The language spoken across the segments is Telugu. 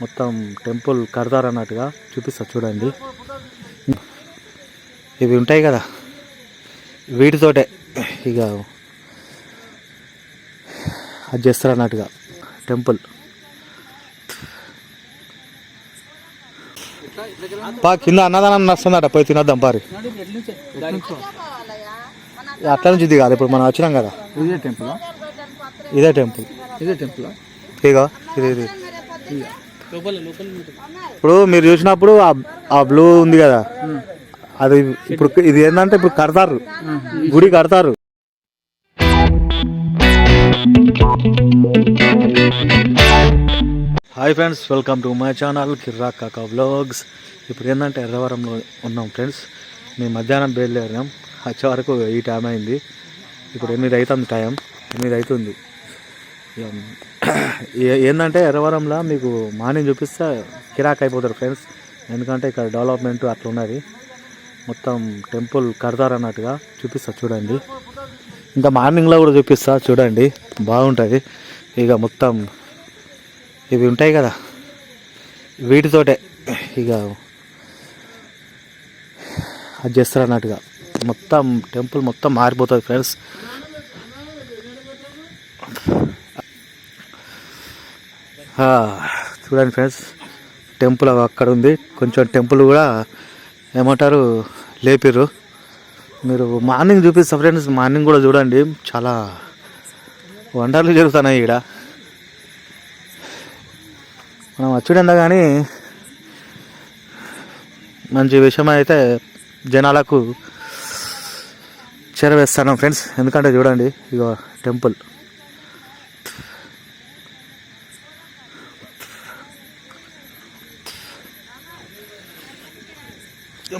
మొత్తం టెంపుల్ కడతారు అన్నట్టుగా చూపిస్తా చూడండి. ఇవి ఉంటాయి కదా వీటితోటే ఇక అది చేస్తారు అన్నట్టుగా టెంపుల్. పా కింద అన్నదానం నడుస్తుందట పోయి తినొద్దాం పారి. అట్లా నుంచి దిగాలి ఇప్పుడు మనం వచ్చినాం కదా. ఇదే టెంపుల్? ఇదే టెంపుల్. ఇదే టెంపుల్? ఇక ఇది ఇది. ఇప్పుడు మీరు చూసినప్పుడు ఆ- బ్లూ ఉంది కదా? అది ఇప్పుడు ఇది ఏంటంటే ఇప్పుడు కడతారు. గుడి కడతారు. Hi friends welcome to my channel కిర్రా కాకా వ్లాగ్స్ ఇప్పుడు ఏంటంటే ఎర్రవరంలో ఉన్నాం ఫ్రెండ్స్ మేము మధ్యాహ్నం బయలుదేరాం వచ్చే వరకు ఈ టైం అయింది. ఇప్పుడు ఎనిమిది అవుతుంది టైం ఎనిమిది అవుతుంది. ఏంటంటే ఎర్రవరంలో మీకు మార్నింగ్ చూపిస్తే కిరాక్ అయిపోతారు ఫ్రెండ్స్. ఎందుకంటే ఇక్కడ డెవలప్మెంట్ అట్లా ఉన్నది. మొత్తం టెంపుల్ కడతారు అన్నట్టుగా చూపిస్తా చూడండి. ఇంకా మార్నింగ్లో కూడా చూపిస్తా చూడండి. బాగుంటుంది. ఇక మొత్తం ఇవి ఉంటాయి కదా వీటితోటే ఇక అది చేస్తారు అన్నట్టుగా. మొత్తం టెంపుల్ మొత్తం మారిపోతుంది ఫ్రెండ్స్. చూడండి ఫ్రెండ్స్ టెంపుల్ అక్కడ ఉంది కొంచెం టెంపుల్ కూడా ఏమంటారు లేపిర్రు. మీరు మార్నింగ్ చూపిస్తా ఫ్రెండ్స్ మార్నింగ్ కూడా చూడండి. చాలా వండర్లు జరుగుతున్నాయి ఇక్కడ మనం వచ్చుడిందా కానీ మంచి విషయం అయితే జనాలకు చేరవేస్తాను ఫ్రెండ్స్. ఎందుకంటే చూడండి ఇగో టెంపుల్.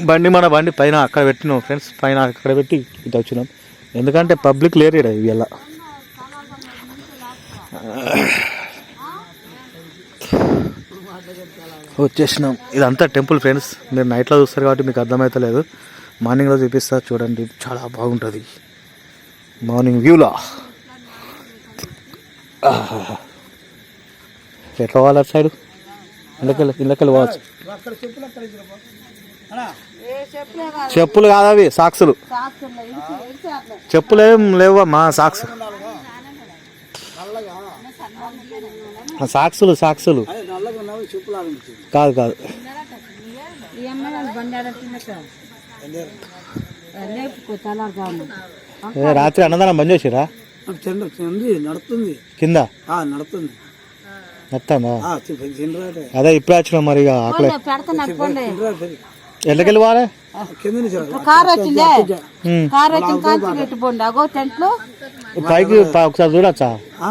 బండి మన బండి పైన అక్కడ పెట్టినాం ఫ్రెండ్స్ పైన అక్కడ పెట్టి ఇటు వచ్చినాం. ఎందుకంటే పబ్లిక్ లేరు ఇక్కడ ఇవాళ. వచ్చేసినాం. ఇదంతా టెంపుల్ ఫ్రెండ్స్. మీరు నైట్లో చూస్తారు కాబట్టి మీకు అర్థమవుతలేదు మార్నింగ్లో చూపిస్తారు చూడండి. చాలా బాగుంటుంది. మార్నింగ్ వ్యూలో ఎట్లా పోవాలి అటు సైడ్? ఇళ్ళకెళ్ళి ఇళ్ళకెళ్ళి పోవచ్చు. చెప్పులు కాదు అవి సాక్సులు. చెప్పులు ఏం లేవు మా సాక్స్ సాక్సులు సాక్సులు. కాదు కాదు. రాత్రి అన్నదానం బంద్ చేసిరా నడుతుంది కింద నడుతుంది చెండ్రాటే అదే ఇప్పుడే వచ్చినాం మరి ఇక ఆకలే. చెండ్రాటే ఎట్లకెళ్ళి పోవాలి కింద నుంచి రా. కార్ వచ్చిందే. కార్ వచ్చిన కాంచి పెట్టుకోండి అగో టెంట్లో పైకి ఒకసారి చూడచ్చా? ఆ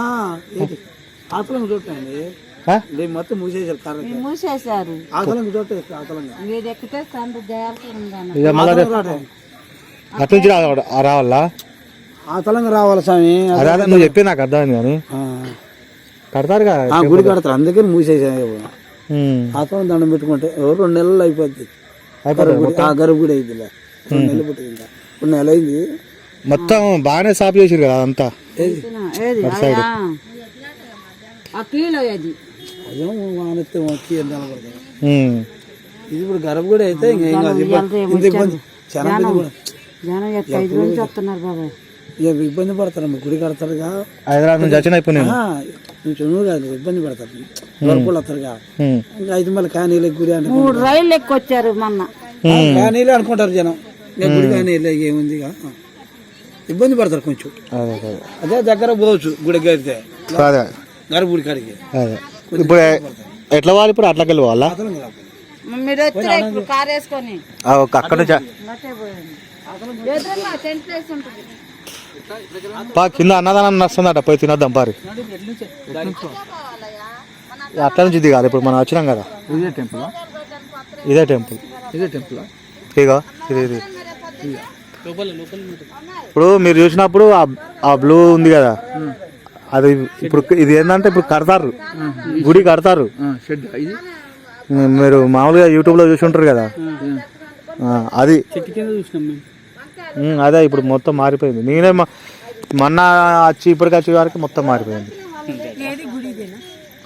చూడండి మొత్తం మూసేసారు మూసేశారు. ఆతలంగా మీరు ఎక్కితే అటు నుంచి రావాలా? ఆతలంగా రావాలి స్వామి. అదే నువ్వు చెప్పి నాకు అర్థమైంది కానీ. ఆ. కడతారు కదా ఆ గుడి కడతారు. అందుకని ఉమ్. ఆతలం దండం పెట్టుకుంటే ఓ రెండు నెలలు అయిపోద్ది. అయిపోతుంది గుడి- ఆ గర్భ గుడి అయింది రెండు నెలలు పుట్టింది ఇంకా రెండు నెలలు అయింది. మొత్తం బాగానే సాఫ్ చేసిరు కదా అంతా ఏది? ఏది? అయ్యా. ఆ కీలో అది. అదేమో మానేస్తే వచ్చి ఎంత పడతారు ఉమ్. ఇది ఇప్పుడు గర్భ గుడి అయితే ఇబ్బంది పడతారు గుడి కడతారుగా. హైదరాబాద్ నుంచి వచ్చిన ఇప్పుడు చదువు కాదు ఇబ్బంది పడతారు. వరకులు వస్తారుగా ఐదు మళ్ళీ కానీలే గుడి అంటే మూడు రైళ్ళు ఎక్కొచ్చారు మొన్న. కానీలే అనుకుంటారు జనం. గుడి కానీలే ఏముంది. ఇబ్బంది పడతారు కొంచెం. అదే దగ్గర పోవచ్చు గుడికి అయితే. అదే. గర్భ గుడి కాడికి. అదే. ఇప్పుడు ఎట్లా పోవాలి? ఇప్పుడు అట్లకెళ్ళి పోవాలా? అతను రాదు. మీరు వచ్చారా ఇప్పుడు కార్ వేసుకొని? ఆ, ఒక అక్కడ నుంచి పా కింద అన్నదానం నడుస్తుందట పోయి తినొద్దాం పారి. అట్లా నుంచి దిగాలి ఇప్పుడు మనం వచ్చినాం కదా. ఇదే టెంపుల్ ఇదే టెంపుల్ ఇదే టెంపుల్ ఇది ఇది. ఇప్పుడు మీరు చూసినప్పుడు ఆ- బ్లూ ఉంది కదా. అది ఇప్పుడు ఇది ఏంటంటే ఇప్పుడు కడతారు. గుడి కడతారు. షెడ్ ఇది? మీ- మీరు మామూలుగా యూట్యూబ్లో చూసి ఉంటారు కదా. అది. అదే ఇప్పుడు మొత్తం మారిపోయింది. నేనే మొన్న వచ్చి ఇప్పటికి వచ్చే వరకు మొత్తం మారిపోయింది.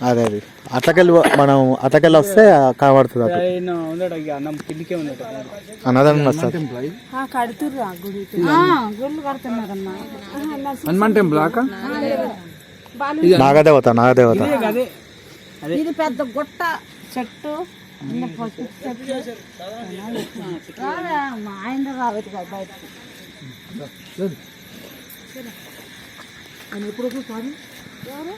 అదే అది. అట్లకెళ్ళి మనం అట్లకెళ్ళి వస్తే కనబడుతుంది అటు. ఉన్నాడు అన్నదానం వస్తుంది హనుమాన్ టెంపుల్ నాగదేవత నాగదేవత. అదే. ఇది పెద్ద గుట్ట చెట్టు. రాదా, ఆయన రావచ్చు కదా బయటకు. ఎవరు?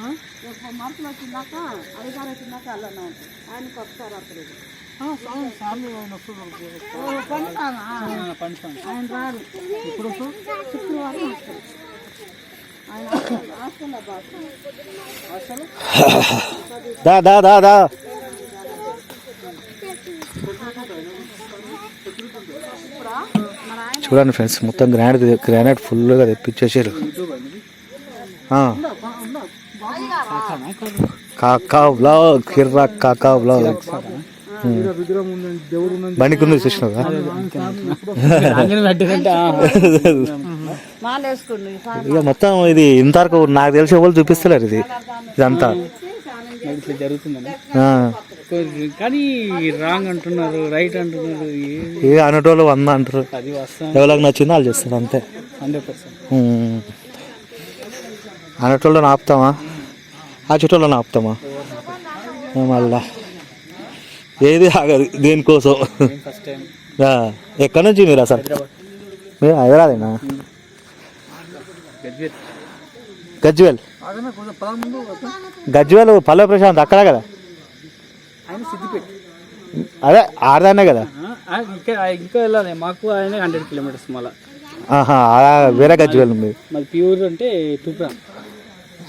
ఆ? రేపు మనుషులు వచ్చిందాక అధికారం వచ్చిందాక వెళ్ళను ఆయనకి వస్తారు అప్పుడు? ఆయన రారు ఇప్పుడు శుక్రవారం వస్తారు ఆయన హాస్టల్- హాస్టల్లో బాగా దా దా దా దా. చూడండి ఫ్రెండ్స్ మొత్తం గ్రానైట్ గ్రానైట్ ఫుల్గా తెప్పించేసారు. కాకా బ్లాగ్ కిర్రా కాకా బ్లాగ్ బండికి చూసినావా? మాల వేసుకోండి ఇక మొత్తం ఇది ఇంతవరకు నాకు తెలిసి ఎవరు చూపిస్తలేరు ఇది. ఇదంతా. ఇట్లా జరుగుతుందండి ఆ. కానీ రాంగ్ అంటున్నారు రైట్ అంటున్నారు ఏ- అనేటోళ్ళు వంద అంటారు. ఎవరికి నచ్చిందో వాళ్ళు చేస్తారు అంతే. Hundred percent. అనేటోళ్ళని ఆపుతామా? ఆ చుట్టోళ్ళని ఆపుతామా? మళ్ళా. ఏది ఆగదు దేనికోసం. ఫస్ట్ టైం ఆ, ఎక్కడి నుంచి మీరు అసలు? మీరు హైదరాబాదేనా గజ్వేల్. గజ్వేల్? పల్లె ప్రశాంత్ అక్కడ కదా? అదే ఆడదానే కదా? ఇంకా వెళ్ళాలి. మాకు ఆయన హండ్రెడ్ కిలోమీటర్స్ మళ్ళీ వేరే గజ్వేల్ మరి ప్యూర్ అంటే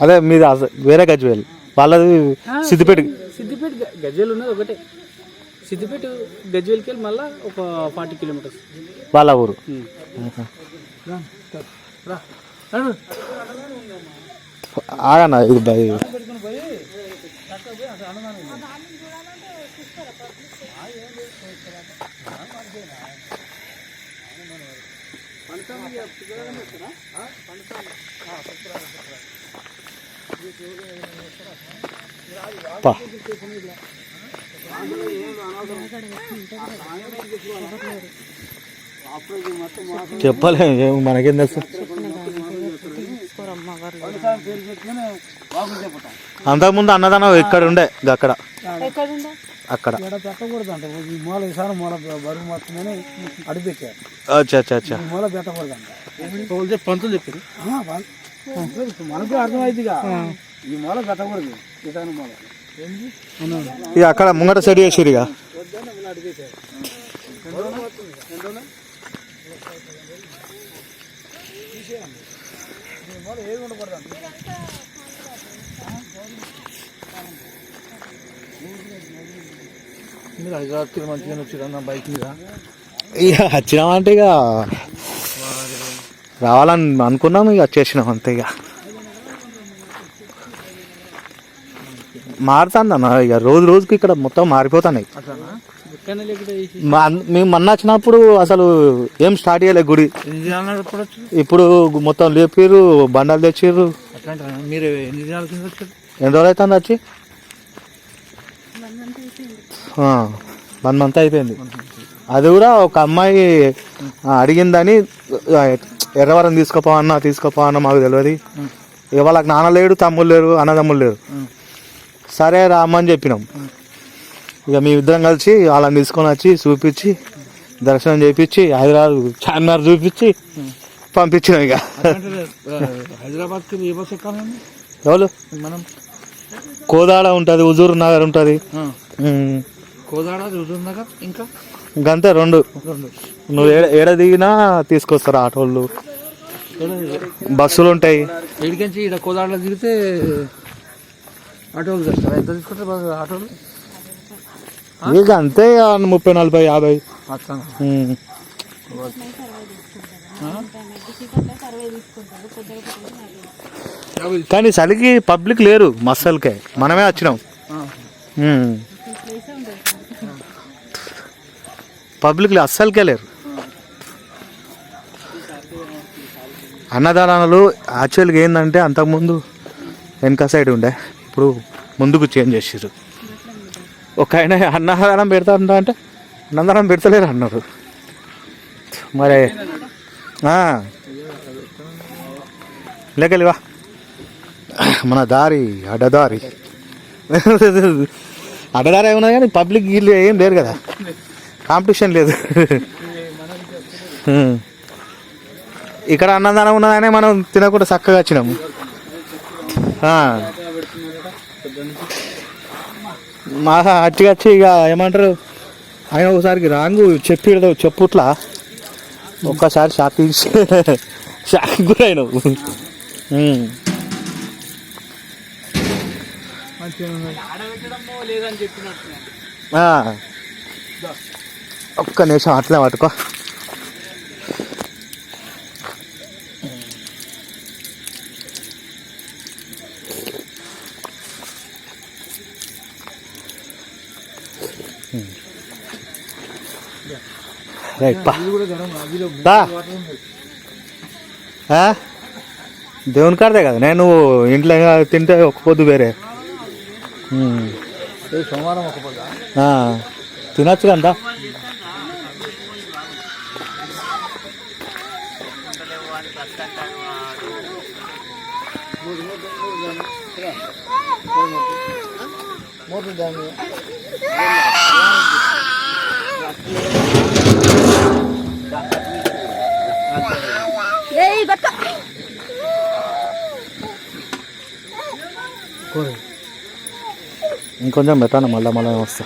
అదే మీది వేరే గజ్వేల్. వాళ్ళది సిద్దిపేట. సిద్దిపేట గజ్వేల్ ఉన్నది ఒకటే. సిద్దిపేట గజ్వేల్కి వెళ్ళి మళ్ళీ ఒక ఫార్టీ కిలోమీటర్స్. వాళ్ళ ఊరు. ఆహా. ఆగన్నా ఇది బ- చెప్పలేము మనకేం తెలుసు? అంతకుముందు అన్నదానం ఇక్కడ ఉండే అక్కడ. అక్కడ. పెట్టకూడదు అంట ఈ మూల ఈసారి మూల బరువు మొత్తమని అడుగు పెట్టారు అచ్చా అచ్చా అచ్చా. ఈ మూల పెట్టకూడదు అంట పంతులు చెప్పారు. మనకు అర్థమైందిగా. ఈ మూల పెట్టకూడదు. ఈసారి మూల. ఇక అక్కడ ముంగట సెట్ చేసిరు ఇక మీరు హైదరాబాద్కి మంచిగా వచ్చారు బైక్ మీద? ఇక వచ్చినామంటే ఇక రావాలని అనుకున్నాం ఇక వచ్చేసినాం అంతే ఇక. మారుతుంది అన్న ఇక రోజు రోజుకి ఇక్కడ మొత్తం మారిపోతున్నాయి. మేము మొన్న వచ్చినప్పుడు అసలు ఏం స్టార్ట్ చేయలే గుడి. ఇప్పుడు మొత్తం లేపిర్రు బండాలు తెచ్చిర్రు. మీరు ఎన్ని రోజులు అవుతుంది వచ్చి? వన్ మంత్ అయిపోయింది. అది కూడా ఒక అమ్మాయి అడిగిందని ఎర్రవరం తీసుకోపో అన్న తీసుకోపో అన్న మాకు తెలియదు ఇక వాళ్ళకి నాన్న లేడు తమ్ముళ్ళు లేరు అన్నదమ్ములు లేరు. సరే రామ్మని చెప్పినాం. ఇక మీ ఇద్దరం కలిసి వాళ్ళని తీసుకొని వచ్చి చూపించి దర్శనం చేయించి హైదరాబాద్ చార్మినార్ చూపించి పంపించినాం ఇక. హైదరాబాద్కి ఏ బస్ ఎక్కాలండి? ఎవరు? మనం? కోదాడ ఉంటుంది హుజూర్ నగర్ ఉంటుంది. కోదాడ చూస్తుందాక ఇంకా? ఇంకంతే రెండు. రెండు. నువ్వు ఏడ ఏడ దిగినా తీసుకొస్తారు ఆటోళ్ళు. బస్సులు ఉంటాయి. ఏడికించి ఇక్కడ కోదాడలో దిగితే ఆటోలు తెస్తారా. ఎంత తీసుకుంటారు ఆటోలు? ఇక అంతే ముప్పై నలభై యాభై. కానీ చలికి పబ్లిక్ లేరు మస్సలకే మనమే వచ్చినాం. పబ్లిక్ అస్సలకే లేరు. అన్నదానాలు యాక్చువల్గా ఏంటంటే అంతకుముందు వెనక సైడ్ ఉండే. ఇప్పుడు ముందుకు చేంజ్ చేసారు ఒక ఆయన అన్నదానం పెడతా అంటే అన్నదానం పెడతలేరు అన్నారు మరి ఆ. లేకెళ్ళివా మన దారి అడ్డదారి అడ్డదారి ఏమన్నా కానీ పబ్లిక్ వీళ్ళు ఏం లేరు కదా కాంపిటీషన్ లేదు. ఇక్కడ అన్నదానం ఉన్నదనే మనం తినకుండా చక్కగా వచ్చినాము. మా అచ్చిగా ఇక ఏమంటారు? ఆయన ఒకసారికి రాంగు చెప్పి చెప్పుట్లా. ఒక్కసారి షాక్ షాక్ కూడా అయినావు. ఒక్క నిమిషం అట్లే పట్టుకో. దేవుని కాడదే కదా. నేను ఇంట్లో ఇంకా తింటే ఒక పొద్దు వేరే. సోమవారం ఒక తినొచ్చు కదా. మోటార్ దాన్ని. ఇంకొంచెం పెట్టాను మళ్ళీ మళ్ళీ వస్తా.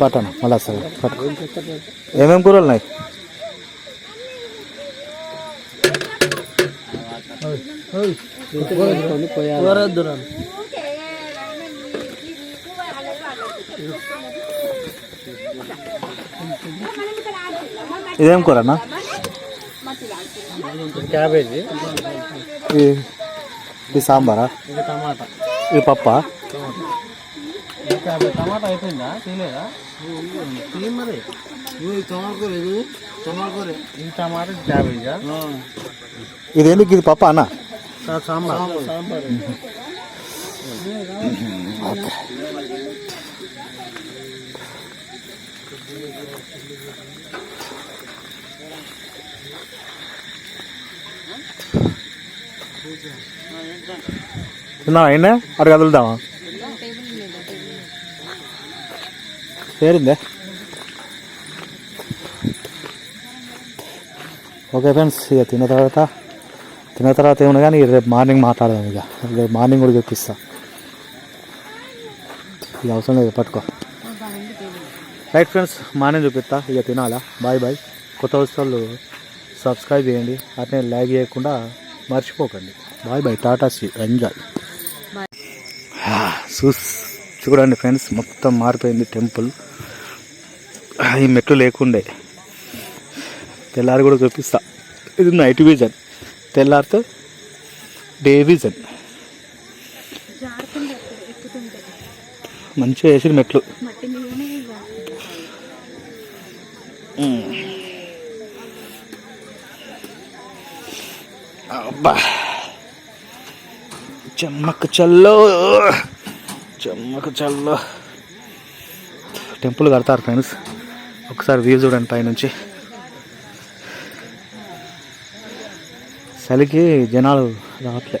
పట్టాను మళ్ళీ వస్తా. ఏమేమి కూరలు ఉన్నాయి? కూరద్దు ఇదేం కూరనా క్యాబేజీ. ఇది ఇది సాంబారా? ఇంకా టమాటా. ఇది పప్పా? టమాటా అయిపోయిందా? తీయలేదా? తీయ మరి. టమాటా కూర ఇది టమాటా కూర. ఇది టమాటా క్యాబేజా? ఇది ఎందుకు ఇది పప్ప అన్న? సాంబార్. సాంబార్. తిన్నావా? అయినా అటు కదులుదామా పేరుందే? ఓకే ఫ్రెండ్స్ ఇక తిన్న తర్వాత తిన్న తర్వాత ఏమన్నా కానీ రేపు మార్నింగ్ మాట్లాడదాం ఇక. రేపు మార్నింగ్ కూడా చెప్పిస్తా. ఇక అవసరం లేదు పట్టుకో. రైట్ ఫ్రెండ్స్ మార్నింగ్ చూపిస్తా. ఇక తినాలా? బాయ్ బాయ్ కొత్త వస్తువులు సబ్స్క్రైబ్ చేయండి. అట్నే లైక్ చేయకుండా మర్చిపోకండి. Bye bye tata see enjoy చూస్ చూడండి ఫ్రెండ్స్ మొత్తం మారిపోయింది టెంపుల్. ఈ మెట్లు లేకుండే. తెల్లారి కూడా చూపిస్తా. ఇది నైట్ విజన్ తెల్లారితే డే విజన్ మంచిగా వేసి మెట్లు. అబ్బా. చెమ్మకు చల్లో. చెమ్మకు చల్లో. టెంపుల్ కడతారు ఫ్రెండ్స్. ఒకసారి వ్యూ చూడండి పైనుంచి. చలికి జనాలు రావట్లే.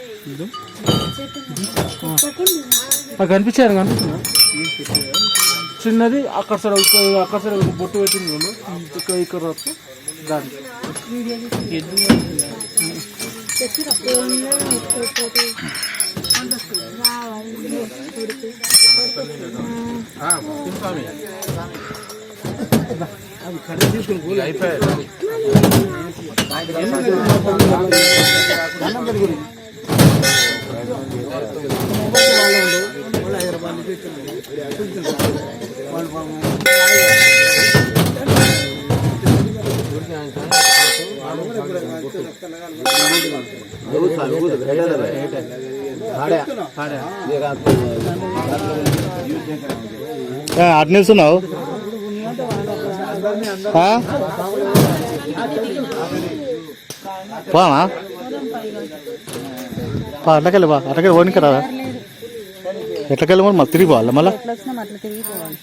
కనిపించారు కనిపిస్తుందా చిన్నది అక్కడ ఒక- అక్కడ ఒక బొట్టు పెట్టింది. ఇక్కడ ఇక్కడ అది కడిగి తీసుకుని పోలే అయిపోయాయి అన్నం పెరుగురి అటు నిల్చున్నావు పోనా పా అట్లకెళ్ళి బా అట్లకెళ్ళి ఓనికి రాదా ఎట్లకెళ్ళి మరి మళ్ళీ తిరిగి పోవాలి మళ్ళీ ఎట్లా వచ్చినా అట్లా తిరిగిపోవాలి